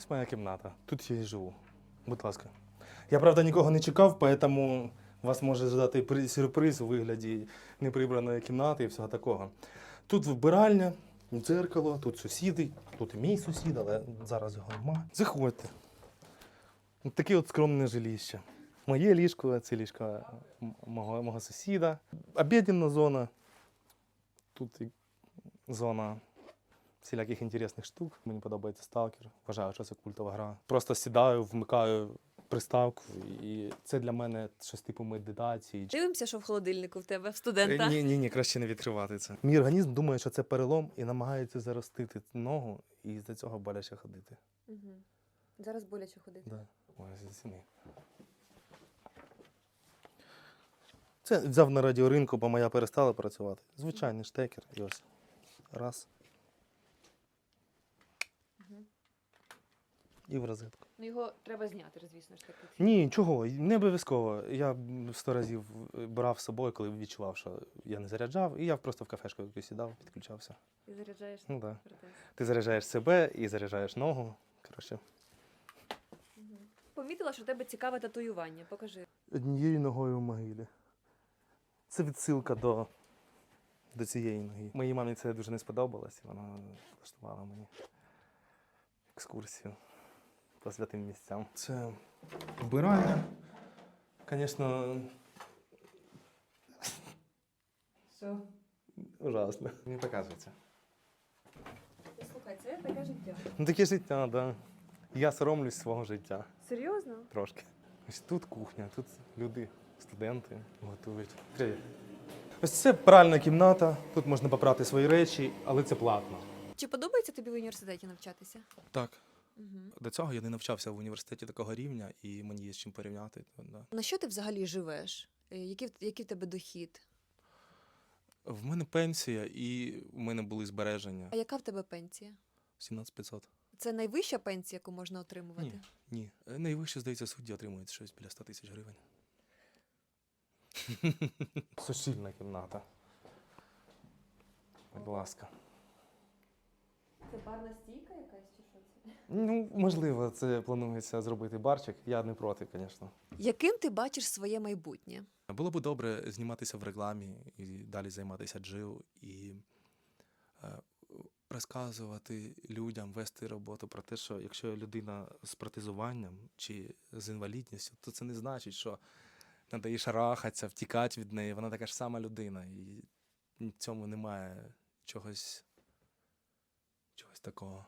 Ось моя кімната. Тут я і живу. Будь ласка. Я, правда, нікого не чекав, тому вас може ждати сюрприз у вигляді неприбраної кімнати і всього такого. Тут вбиральня, дзеркало, тут сусіди, тут і мій сусід, але зараз його нема. Заходьте. Таке от скромне жилище. Моє ліжко, це ліжко мого, мого сусіда. Обіденна зона. Тут зона всіляких інтересних штук. Мені подобається сталкер. Вважаю, що це культова гра. Просто сідаю, вмикаю приставку, і це для мене щось типу медитації. Дивимося, що в холодильнику в тебе в студента. Ні, ні, ні, краще не відкривати це. Мій організм думає, що це перелом і намагається заростити ногу, і з-за цього боляче ходити. Угу. Зараз боляче ходити. Да. Ой, заціни. Це взяв на радіоринку, бо моя перестала працювати. Звичайний штекер. І ось. Раз. І в розетку. Ну його треба зняти, звісно ж таки. Ні, чого, не обов'язково. Я сто разів брав з собою, коли відчував, що я не заряджав, і я просто в кафешку сідав, підключався. Ти заряджаєш Ну так. Да. Ти заряджаєш себе і заряджаєш ногу. Коротше, Угу. Помітила, що в тебе цікаве татуювання. Покажи. однією ногою в могилі. Це відсилка до, до цієї ноги. Моїй мамі це дуже не сподобалось, і вона влаштувала мені екскурсію по святим місцям. Це вбирання. Звісно, Що? ужасно. Не показується. Слухай, це таке життя. Ну таке життя, так. Да. Я соромлюсь свого життя Серйозно? трошки. Ось тут кухня, тут люди, студенти готують. Привіт. Ось це пральна кімната, тут можна попрати свої речі, але це платно. Чи подобається тобі в університеті навчатися? Так, Угу. до цього я не навчався в університеті такого рівня, і мені є з чим порівняти. Да. На що ти взагалі живеш? Е, Який, в- який в тебе дохід? В мене пенсія, і в мене були збереження А яка в тебе пенсія? 17500. Це найвища пенсія, яку можна отримувати? Ні. Ні. Е, Найвище, здається, судді отримують щось біля 100 тисяч гривень. Сусільна кімната. Будь ласка. Це барна стійка якась чи що це? Ну, можливо, це планується зробити барчик. Я не проти, звісно. Яким ти бачиш своє майбутнє? Було б добре зніматися в рекламі і далі займатися джиу і е, розказувати людям, вести роботу про те, що якщо людина з протезуванням чи з інвалідністю, то це не значить, що треба їй шарахатися, втікати від неї. Вона така ж сама людина, і в цьому немає чогось, tako